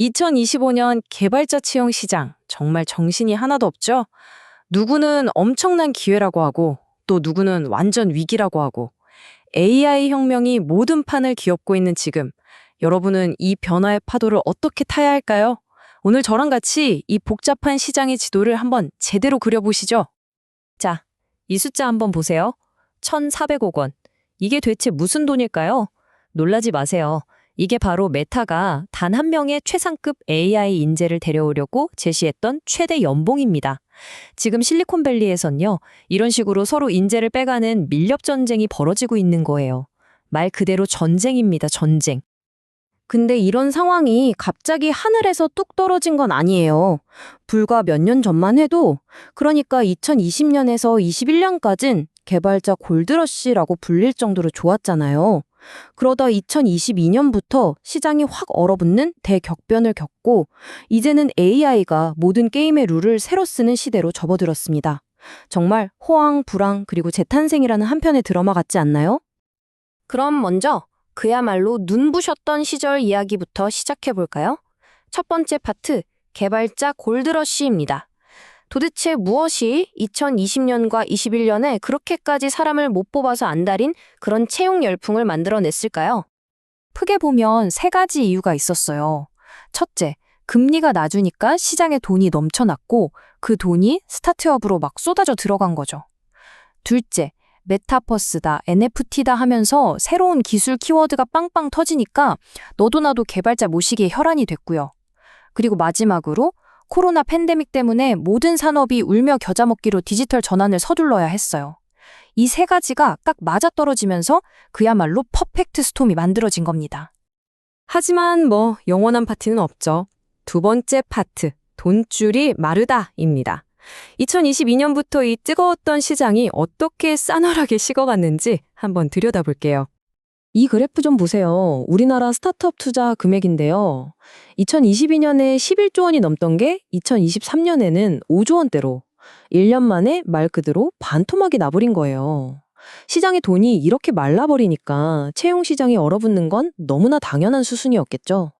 2025년 개발자 채용 시장 정말 정신이 하나도 없죠? 누구는 엄청난 기회라고 하고 또 누구는 완전 위기라고 하고 AI 혁명이 모든 판을 기업고 있는 지금 여러분은 이 변화의 파도를 어떻게 타야 할까요? 오늘 저랑 같이 이 복잡한 시장의 지도를 한번 제대로 그려보시죠. 자, 이 숫자 한번 보세요. 1,400억 원. 이게 대체 무슨 돈일까요? 놀라지 마세요. 이게 바로 메타가 단 한 명의 최상급 AI 인재를 데려오려고 제시했던 최대 연봉입니다. 지금 실리콘밸리에선요, 이런 식으로 서로 인재를 빼가는 밀렵 전쟁이 벌어지고 있는 거예요. 말 그대로 전쟁입니다, 전쟁. 근데 이런 상황이 갑자기 하늘에서 뚝 떨어진 건 아니에요. 불과 몇 년 전만 해도 그러니까 2020년에서 21년까진 개발자 골드러시라고 불릴 정도로 좋았잖아요. 그러다 2022년부터 시장이 확 얼어붙는 대격변을 겪고 이제는 AI가 모든 게임의 룰을 새로 쓰는 시대로 접어들었습니다. 정말 호황, 불황, 그리고 재탄생이라는 한편의 드라마 같지 않나요? 그럼 먼저 그야말로 눈부셨던 시절 이야기부터 시작해 볼까요? 첫 번째 파트, 개발자 골드러시입니다. 도대체 무엇이 2020년과 21년에 그렇게까지 사람을 못 뽑아서 안달인 그런 채용 열풍을 만들어냈을까요? 크게 보면 세 가지 이유가 있었어요. 첫째, 금리가 낮으니까 시장에 돈이 넘쳐났고 그 돈이 스타트업으로 막 쏟아져 들어간 거죠. 둘째, 메타버스다, NFT다 하면서 새로운 기술 키워드가 빵빵 터지니까 너도 나도 개발자 모시기에 혈안이 됐고요. 그리고 마지막으로 코로나 팬데믹 때문에 모든 산업이 울며 겨자 먹기로 디지털 전환을 서둘러야 했어요. 이 세 가지가 딱 맞아떨어지면서 그야말로 퍼펙트 스톰이 만들어진 겁니다. 하지만 뭐 영원한 파티는 없죠. 두 번째 파트, 돈줄이 마르다입니다. 2022년부터 이 뜨거웠던 시장이 어떻게 싸늘하게 식어갔는지 한번 들여다볼게요. 이 그래프 좀 보세요. 우리나라 스타트업 투자 금액인데요. 2022년에 11조 원이 넘던 게 2023년에는 5조 원대로 1년 만에 말 그대로 반토막이 나버린 거예요. 시장의 돈이 이렇게 말라버리니까 채용 시장이 얼어붙는 건 너무나 당연한 수순이었겠죠.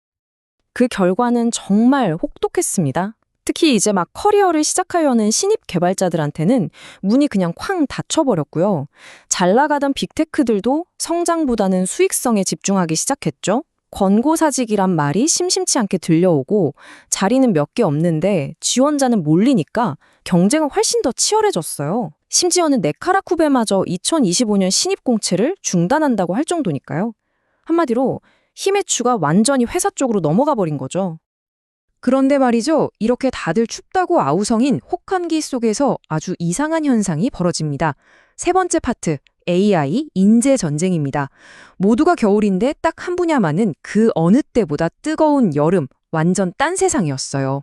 그 결과는 정말 혹독했습니다. 특히 이제 막 커리어를 시작하려는 신입 개발자들한테는 문이 그냥 쾅 닫혀버렸고요. 잘 나가던 빅테크들도 성장보다는 수익성에 집중하기 시작했죠. 권고사직이란 말이 심심치 않게 들려오고 자리는 몇 개 없는데 지원자는 몰리니까 경쟁은 훨씬 더 치열해졌어요. 심지어는 네카라쿠베마저 2025년 신입 공채를 중단한다고 할 정도니까요. 한마디로 힘의 추가 완전히 회사 쪽으로 넘어가 버린 거죠. 그런데 말이죠. 이렇게 다들 춥다고 아우성인 혹한기 속에서 아주 이상한 현상이 벌어집니다. 세 번째 파트, AI 인재 전쟁입니다. 모두가 겨울인데 딱 한 분야만은 그 어느 때보다 뜨거운 여름, 완전 딴 세상이었어요.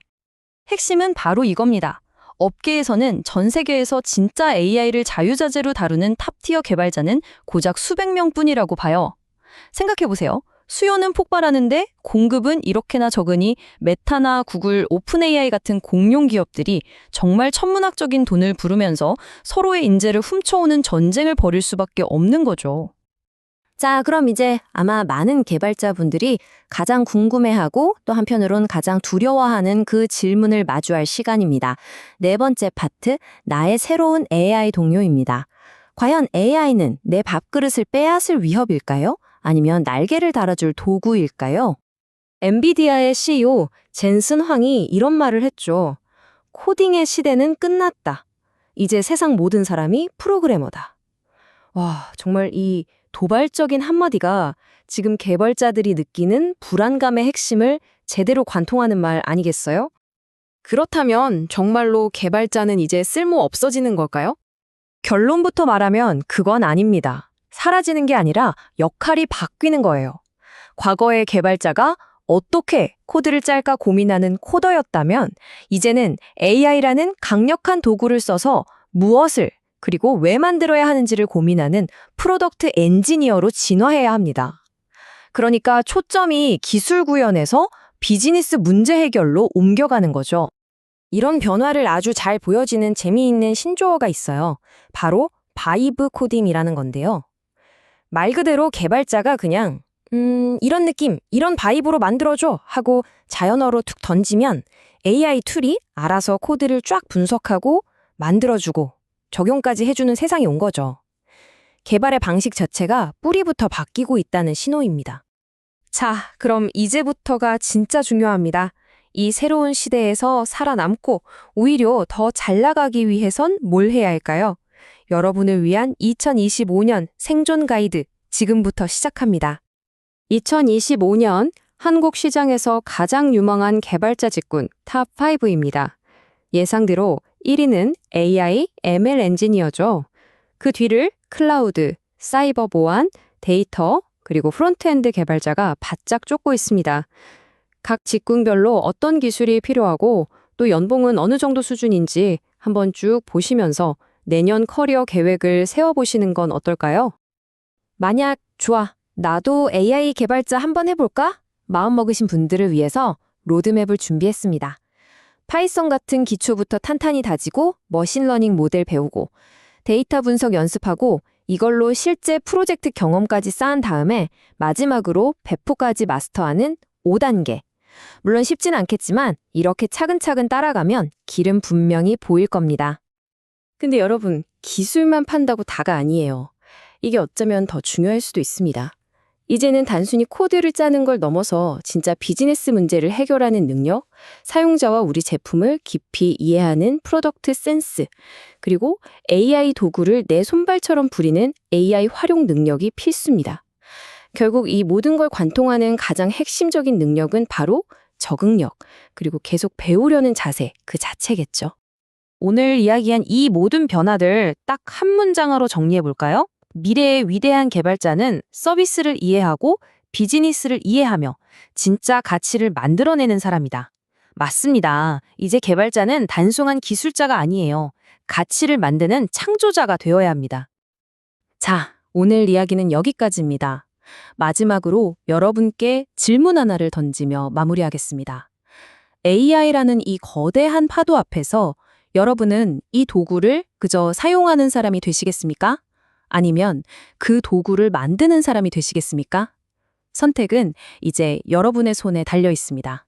핵심은 바로 이겁니다. 업계에서는 전 세계에서 진짜 AI를 자유자재로 다루는 탑티어 개발자는 고작 수백 명뿐이라고 봐요. 생각해보세요. 수요는 폭발하는데 공급은 이렇게나 적으니 메타나 구글, 오픈 AI 같은 공룡 기업들이 정말 천문학적인 돈을 부르면서 서로의 인재를 훔쳐오는 전쟁을 벌일 수밖에 없는 거죠. 자, 그럼 이제 아마 많은 개발자분들이 가장 궁금해하고 또 한편으론 가장 두려워하는 그 질문을 마주할 시간입니다. 네 번째 파트, 나의 새로운 AI 동료입니다. 과연 AI는 내 밥그릇을 빼앗을 위협일까요? 아니면 날개를 달아줄 도구일까요? 엔비디아의 CEO 젠슨 황이 이런 말을 했죠. 코딩의 시대는 끝났다. 이제 세상 모든 사람이 프로그래머다. 와, 정말 이 도발적인 한마디가 지금 개발자들이 느끼는 불안감의 핵심을 제대로 관통하는 말 아니겠어요? 그렇다면 정말로 개발자는 이제 쓸모 없어지는 걸까요? 결론부터 말하면 그건 아닙니다. 사라지는 게 아니라 역할이 바뀌는 거예요. 과거의 개발자가 어떻게 코드를 짤까 고민하는 코더였다면 이제는 AI라는 강력한 도구를 써서 무엇을 그리고 왜 만들어야 하는지를 고민하는 프로덕트 엔지니어로 진화해야 합니다. 그러니까 초점이 기술 구현에서 비즈니스 문제 해결로 옮겨가는 거죠. 이런 변화를 아주 잘 보여지는 재미있는 신조어가 있어요. 바로 바이브 코딩이라는 건데요. 말 그대로 개발자가 그냥 음, 이런 느낌, 이런 바이브로 만들어줘 하고 자연어로 툭 던지면 AI 툴이 알아서 코드를 쫙 분석하고 만들어주고 적용까지 해주는 세상이 온 거죠. 개발의 방식 자체가 뿌리부터 바뀌고 있다는 신호입니다. 자, 그럼 이제부터가 진짜 중요합니다. 이 새로운 시대에서 살아남고 오히려 더 잘 나가기 위해선 뭘 해야 할까요? 여러분을 위한 2025년 생존 가이드 지금부터 시작합니다. 2025년 한국 시장에서 가장 유망한 개발자 직군 탑5입니다. 예상대로 1위는 AI, ML 엔지니어죠. 그 뒤를 클라우드, 사이버 보안, 데이터, 그리고 프론트엔드 개발자가 바짝 쫓고 있습니다. 각 직군별로 어떤 기술이 필요하고 또 연봉은 어느 정도 수준인지 한번 쭉 보시면서 내년 커리어 계획을 세워보시는 건 어떨까요? 만약 좋아, 나도 AI 개발자 한번 해볼까? 마음먹으신 분들을 위해서 로드맵을 준비했습니다. 파이썬 같은 기초부터 탄탄히 다지고 머신러닝 모델 배우고 데이터 분석 연습하고 이걸로 실제 프로젝트 경험까지 쌓은 다음에 마지막으로 배포까지 마스터하는 5단계. 물론 쉽진 않겠지만 이렇게 차근차근 따라가면 길은 분명히 보일 겁니다. 근데 여러분, 기술만 판다고 다가 아니에요. 이게 어쩌면 더 중요할 수도 있습니다. 이제는 단순히 코드를 짜는 걸 넘어서 진짜 비즈니스 문제를 해결하는 능력, 사용자와 우리 제품을 깊이 이해하는 프로덕트 센스, 그리고 AI 도구를 내 손발처럼 부리는 AI 활용 능력이 필수입니다. 결국 이 모든 걸 관통하는 가장 핵심적인 능력은 바로 적응력, 그리고 계속 배우려는 자세 그 자체겠죠. 오늘 이야기한 이 모든 변화들 딱 한 문장으로 정리해 볼까요? 미래의 위대한 개발자는 서비스를 이해하고 비즈니스를 이해하며 진짜 가치를 만들어내는 사람이다. 맞습니다. 이제 개발자는 단순한 기술자가 아니에요. 가치를 만드는 창조자가 되어야 합니다. 자, 오늘 이야기는 여기까지입니다. 마지막으로 여러분께 질문 하나를 던지며 마무리하겠습니다. AI라는 이 거대한 파도 앞에서 여러분은 이 도구를 그저 사용하는 사람이 되시겠습니까? 아니면 그 도구를 만드는 사람이 되시겠습니까? 선택은 이제 여러분의 손에 달려 있습니다.